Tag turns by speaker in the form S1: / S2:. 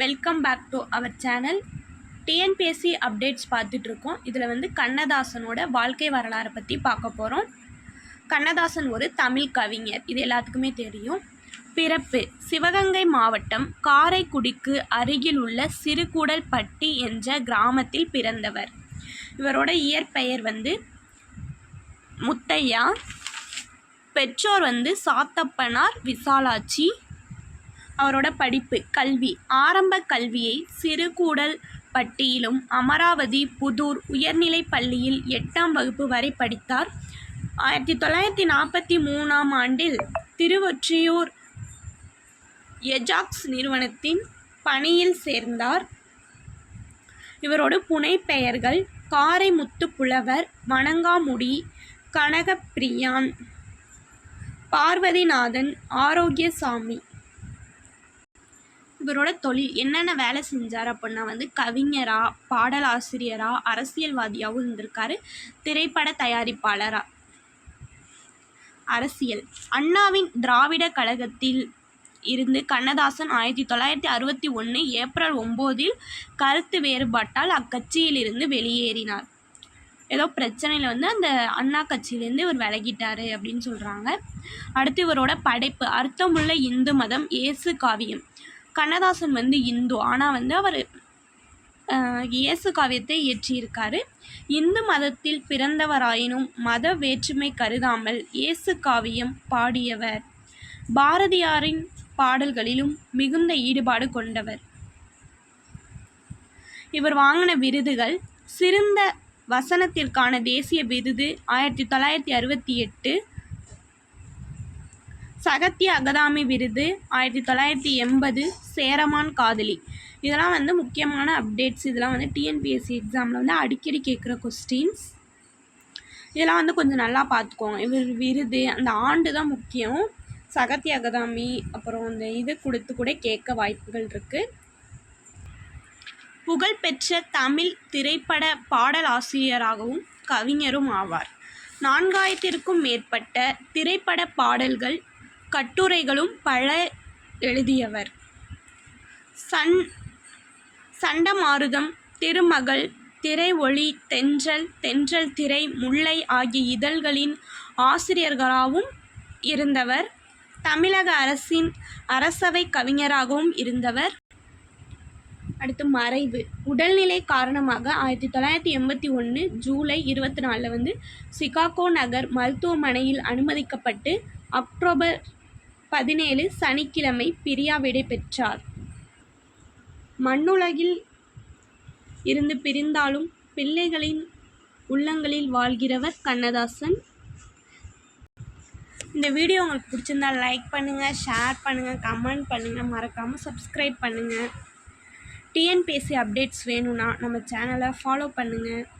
S1: welcome back to our channel TNPSC updates பார்த்துட்ருக்கோம் இதில் வந்து கண்ணதாசனோட வாழ்க்கை வரலாறை பற்றி பார்க்க போகிறோம் கண்ணதாசன் ஒரு தமிழ் கவிஞர் இது எல்லாத்துக்குமே தெரியும் பிறப்பு சிவகங்கை மாவட்டம் காரைக்குடிக்கு அருகில் உள்ள சிறுகூடல்பட்டி என்ற கிராமத்தில் பிறந்தவர் இவரோட இயற்பெயர் வந்து முத்தையா பெற்றோர் வந்து சாத்தப்பனார் விசாலாட்சி அவரோட படிப்பு கல்வி ஆரம்ப கல்வியை சிறுகூடல் பட்டியிலும் அமராவதி புதூர் உயர்நிலை பள்ளியில் எட்டாம் வகுப்பு வரை படித்தார் ஆயிரத்தி தொள்ளாயிரத்தி நாற்பத்தி மூணாம் ஆண்டில் திருவொற்றியூர் எஜாக்ஸ் நிறுவனத்தின் பணியில் சேர்ந்தார் இவரோட புனை பெயர்கள் காரைமுத்து புலவர் வணங்காமுடி கனகப்பிரியான் பார்வதிநாதன் ஆரோக்கியசாமி இவரோட தொழில் என்னென்ன வேலை செஞ்சார் அப்படின்னா வந்து கவிஞராக பாடலாசிரியராக அரசியல்வாதியாகவும் இருந்திருக்காரு திரைப்பட தயாரிப்பாளராக அரசியல் அண்ணாவின் திராவிட கழகத்தில் இருந்து கண்ணதாசன் ஆயிரத்தி தொள்ளாயிரத்தி அறுபத்தி ஒன்று ஏப்ரல் ஒம்போதில் கருத்து வேறுபாட்டால் அக்கட்சியிலிருந்து வெளியேறினார் ஏதோ பிரச்சனையில் வந்து அந்த அண்ணா கட்சியிலேருந்து இவர் விலகிட்டாரு அப்படின்னு சொல்கிறாங்க அடுத்து இவரோட படைப்பு அர்த்தமுள்ள இந்து மதம் இயேசு காவியம் கண்ணதாசன் வந்து இந்து ஆனால் வந்து அவர் இயேசு காவியத்தை இயற்றியிருக்காரு இந்து மதத்தில் பிறந்தவராயினும் மத வேற்றுமை கருதாமல் இயேசு காவியம் பாடியவர் பாரதியாரின் பாடல்களிலும் மிகுந்த ஈடுபாடு கொண்டவர் இவர் வாங்கின விருதுகள் சிறந்த வசனத்திற்கான தேசிய விருது ஆயிரத்தி தொள்ளாயிரத்தி அறுபத்தி எட்டு சகத்திய அகதாமி விருது ஆயிரத்தி தொள்ளாயிரத்தி எண்பது சேரமான் காதலி இதெல்லாம் வந்து முக்கியமான அப்டேட்ஸ் இதெல்லாம் வந்து டிஎன்பிஎஸ்சி எக்ஸாமில் வந்து அடிக்கடி கேட்குற கொஸ்டின்ஸ் இதெல்லாம் வந்து கொஞ்சம் நல்லா பார்த்துக்கோங்க இவர் விருது அந்த ஆண்டு தான் முக்கியம் சகத்திய அகதாமி அப்புறம் அந்த இது கொடுத்து கூட கேட்க வாய்ப்புகள் இருக்குது புகழ்பெற்ற தமிழ் திரைப்பட பாடல் ஆசிரியராகவும் கவிஞரும் ஆவார் நான்காயிரத்திற்கும் மேற்பட்ட திரைப்பட பாடல்கள் கட்டுரைகளும் பல எழுதியவர் சன் சண்டமாருதம் திருமகள் திரை ஒளி தென்றல் தென்றல் திரை முல்லை ஆகிய இதழ்களின் ஆசிரியர்களாகவும் இருந்தவர் தமிழக அரசின் அரசவை கவிஞராகவும் இருந்தவர் அடுத்து மறைவு உடல்நிலை காரணமாக ஆயிரத்தி தொள்ளாயிரத்தி எண்பத்தி ஒன்று ஜூலை இருபத்தி நாலில் வந்து சிகாகோ நகர் மருத்துவமனையில் அனுமதிக்கப்பட்டு அக்டோபர் பதினேழு சனிக்கிழமை பிரியா விடை பெற்றார் மண்ணுலகில் இருந்து பிரிந்தாலும் பிள்ளைகளின் உள்ளங்களில் வாழ்கிறவர் கண்ணதாசன் இந்த வீடியோ உங்களுக்கு பிடிச்சிருந்தா லைக் பண்ணுங்கள் ஷேர் பண்ணுங்கள் கமெண்ட் பண்ணுங்கள் மறக்காமல் சப்ஸ்கிரைப் பண்ணுங்கள் டிஎன்பிஎஸ்சி அப்டேட்ஸ் வேணும்னா நம்ம சேனலை ஃபாலோ பண்ணுங்கள்